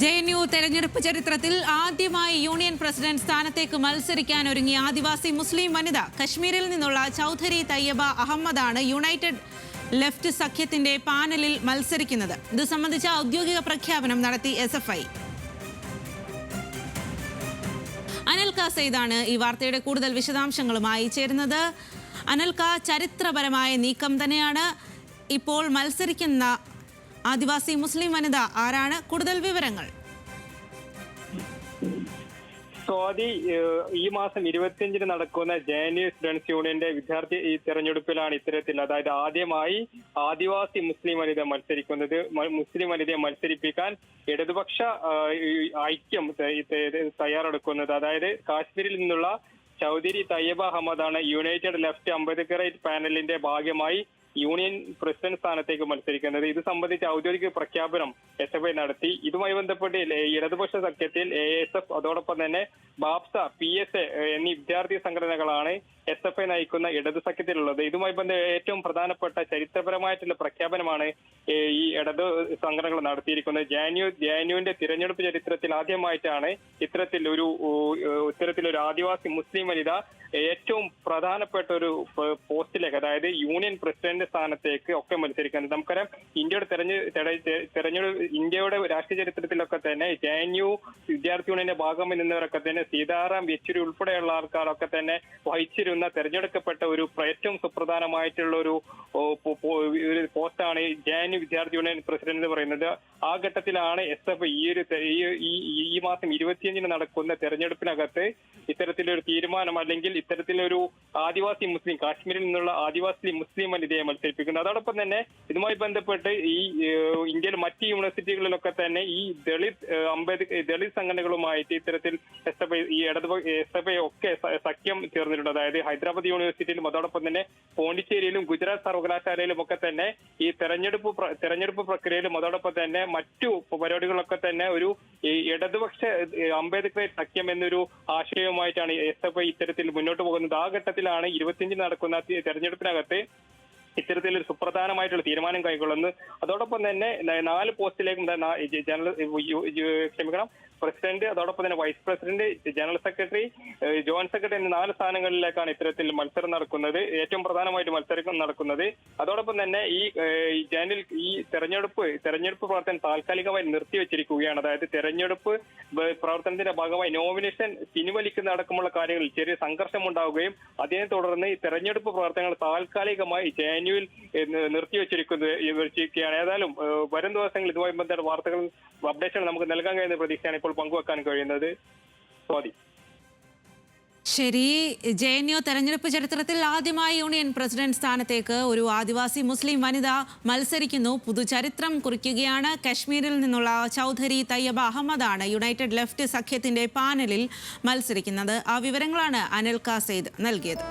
J N U തെരഞ്ഞെടുപ്പ് ചരിത്രത്തിൽ ആദ്യമായി യൂണിയൻ പ്രസിഡന്റ് സ്ഥാനത്തേക്ക് മത്സരിക്കാൻ ഒരുങ്ങിയ ആദിവാസി മുസ്ലിം വനിത കശ്മീരിൽ നിന്നുള്ള ചൗധരി തയ്യബ അഹമ്മദാണ് യുണൈറ്റഡ് ലെഫ്റ്റ് സഖ്യത്തിന്റെ പാനലിൽ മത്സരിക്കുന്നത്. ഇത് സംബന്ധിച്ച ഔദ്യോഗിക പ്രഖ്യാപനം നടത്തി എസ് എഫ് ഐ. അനിൽ സെയ്ദാണ് ഈ വാർത്തയുടെ കൂടുതൽ വിശദാംശങ്ങളുമായി ചേരുന്നത്? അനൽക ചരിത്രപരമായ നീക്കം തന്നെയാണ് ഇപ്പോൾ മത്സരിക്കുന്ന ആദിവാസി മുസ്ലിം വനിത ആരാണ്? കൂടുതൽ വിവരങ്ങൾ. സ്വാതി ഈ മാസം ഇരുപത്തിയഞ്ചിന് നടക്കുന്ന ജെ എൻ യു സ്റ്റുഡൻസ് യൂണിയന്റെ വിദ്യാർത്ഥി ഈ തെരഞ്ഞെടുപ്പിലാണ് ഇത്തരത്തിൽ അതായത് ആദ്യമായി ആദിവാസി മുസ്ലിം വനിത മത്സരിക്കുന്നത് മുസ്ലിം വനിതയെ മത്സരിപ്പിക്കാൻ ഇടതുപക്ഷ ഐക്യം തയ്യാറെടുക്കുന്നത്. അതായത് കാശ്മീരിൽ നിന്നുള്ള ചൗധരി തയ്യബ അഹമ്മദാണ് യുണൈറ്റഡ് ലെഫ്റ്റ് അംബേദ്കറേറ്റ് പാനലിന്റെ ഭാഗമായി യൂണിയൻ പ്രസിഡന്റ് സ്ഥാനത്തേക്ക് മത്സരിക്കുന്നത് ഇത് സംബന്ധിച്ച് ഔദ്യോഗിക പ്രഖ്യാപനം എസ് എഫ് ഐ നടത്തി. ഇതുമായി ബന്ധപ്പെട്ട് ഇടതുപക്ഷ സഖ്യത്തിൽ എ എസ് എഫ് അതോടൊപ്പം തന്നെ ബാപ്സ പി എസ് എ എന്നീ വിദ്യാർത്ഥി സംഘടനകളാണ് എസ് എഫ് ഐ നയിക്കുന്ന ഇടതു സഖ്യത്തിലുള്ളത്. ഇതുമായി ബന്ധ ഏറ്റവും പ്രധാനപ്പെട്ട ചരിത്രപരമായിട്ടുള്ള പ്രഖ്യാപനമാണ് ഈ ഇടതു സംഘടനകൾ നടത്തിയിരിക്കുന്നത്. ജാനു ജാനുവിന്റെ തിരഞ്ഞെടുപ്പ് ചരിത്രത്തിൽ ആദ്യമായിട്ടാണ് ഇത്തരത്തിൽ ഒരു ഇത്തരത്തിൽ ഒരു ആദിവാസി മുസ്ലിം വനിത ഏറ്റവും പ്രധാനപ്പെട്ട ഒരു പോസ്റ്റിലേക്ക് അതായത് യൂണിയൻ പ്രസിഡന്റ് സ്ഥാനത്തേക്ക് ഒക്കെ മത്സരിക്കുന്നത്. നമുക്കറിയാം ഇന്ത്യയുടെ തെരഞ്ഞെടുപ്പ് തെര- തെരഞ്ഞെടുപ്പ് ഇന്ത്യയുടെ രാഷ്ട്രീയ ചരിത്രത്തിലൊക്കെ തന്നെ ജെ എൻ യു വിദ്യാർത്ഥി യൂണിയന്റെ ഭാഗം നിന്നവരൊക്കെ തന്നെ സീതാറാം യെച്ചൂരി ഉൾപ്പെടെയുള്ള ആൾക്കാരൊക്കെ തന്നെ വഹിച്ചിരുന്ന തെരഞ്ഞെടുക്കപ്പെട്ട ഒരു ഏറ്റവും സുപ്രധാനമായിട്ടുള്ള ഒരു പോസ്റ്റാണ് ജെ എൻ യു വിദ്യാർത്ഥി യൂണിയൻ പ്രസിഡന്റ് എന്ന് പറയുന്നത്. ആ ഘട്ടത്തിലാണ് എസ് എഫ് ഈ ഒരു ഈ മാസം ഇരുപത്തിയഞ്ചിന് നടക്കുന്ന തെരഞ്ഞെടുപ്പിനകത്ത് ഇത്തരത്തിലൊരു തീരുമാനം അല്ലെങ്കിൽ ഇത്തരത്തിലൊരു ആദിവാസി മുസ്ലിം കാശ്മീരിൽ നിന്നുള്ള ആദിവാസി മുസ്ലിം വനിതയെ മത്സരിപ്പിക്കുന്നത് അതോടൊപ്പം തന്നെ ഇതുമായി ബന്ധപ്പെട്ട് ഈ ഇന്ത്യയിൽ മറ്റ് യൂണിവേഴ്സിറ്റികളിലൊക്കെ തന്നെ ഈ ദളിത് അംബേദ്കർ ദളിത് സംഘടനകളുമായിട്ട് ഇത്തരത്തിൽ എസ് എഫ് ഐ ഈ ഇടത് എസ് എഫ് ഐ ഒക്കെ സഖ്യം ചേർന്നിട്ടുണ്ട്. അതായത് ഹൈദരാബാദ് യൂണിവേഴ്സിറ്റിയിലും അതോടൊപ്പം തന്നെ പോണ്ടിച്ചേരിയിലും ഗുജറാത്ത് സർവകലാശാലയിലും ഒക്കെ തന്നെ ഈ തെരഞ്ഞെടുപ്പ് തെരഞ്ഞെടുപ്പ് പ്രക്രിയയിലും അതോടൊപ്പം തന്നെ മറ്റു പരിപാടികളൊക്കെ തന്നെ ഒരു ഇടതുപക്ഷ അംബേദ്കർ സഖ്യം എന്നൊരു ആശയവുമായിട്ടാണ് എസ് എഫ് ഐ ഇത്തരത്തിൽ മുന്നോട്ട് പോകുന്നത്. ആ ഘട്ടത്തിലാണ് ഇരുപത്തിയഞ്ചിന് നടക്കുന്ന തെരഞ്ഞെടുപ്പിനകത്ത് ഇത്തരത്തിലൊരു സുപ്രധാനമായിട്ടുള്ള തീരുമാനം കൈക്കൊള്ളുന്നത് അതോടൊപ്പം തന്നെ നാല് പോസ്റ്റിലേക്കും ജനറൽ ക്ഷമിക്കണം പ്രസിഡന്റ് അതോടൊപ്പം തന്നെ vice president general secretary joint secretary എന്നീ നാല് സ്ഥാനങ്ങളിലേക്കാണ് ഇത്തരത്തിൽ മത്സരം നടക്കുന്നത്. ഏറ്റവും പ്രധാനമായിട്ട് മത്സരം നടക്കുന്നത്. അതോടൊപ്പം തന്നെ ഈ ജനറൽ ഈ തെരഞ്ഞെടുപ്പ് തെരഞ്ഞെടുപ്പ് പ്രവർത്തനം താൽക്കാലികമായി നിർത്തിവെച്ചിരിക്കുകയാണ്. അതായത് തെരഞ്ഞെടുപ്പ് പ്രവർത്തനത്തിന്റെ ഭാഗമായി നോമിനേഷൻ പിൻവലിക്കുന്ന അടക്കമുള്ള കാര്യങ്ങളിൽ ചെറിയ സംഘർഷം ഉണ്ടാവുകയും അതിനെ തുടർന്ന് ഈ തെരഞ്ഞെടുപ്പ് പ്രവർത്തനങ്ങൾ താൽക്കാലികമായി ജാനുവിൽ നിർത്തിവെച്ചിരിക്കുന്നത് വെച്ചിരിക്കുകയാണ്. ഏതായാലും വരും ദിവസങ്ങളിൽ ഇതുമായി ബന്ധപ്പെട്ട വാർത്തകൾ അപ്ഡേഷൻ നമുക്ക് നൽകാൻ കഴിയുന്ന പ്രതീക്ഷയാണ് ഇപ്പോൾ പങ്കുവെക്കാൻ കഴിയുന്നത് സ്വാതി. ശരി ജെ എൻ യു തെരഞ്ഞെടുപ്പ് ചരിത്രത്തിൽ ആദ്യമായി യൂണിയൻ പ്രസിഡന്റ് സ്ഥാനത്തേക്ക് ഒരു ആദിവാസി മുസ്ലിം വനിത മത്സരിക്കുന്നു. പുതുചരിത്രം കുറിക്കുകയാണ്. കശ്മീരിൽ നിന്നുള്ള ചൗധരി തയ്യബ അഹമ്മദാണ് യുണൈറ്റഡ് ലെഫ്റ്റ് സഖ്യത്തിന്റെ പാനലിൽ മത്സരിക്കുന്നത്. ആ വിവരങ്ങളാണ് അനിൽ കാസേദ് നൽകിയത്.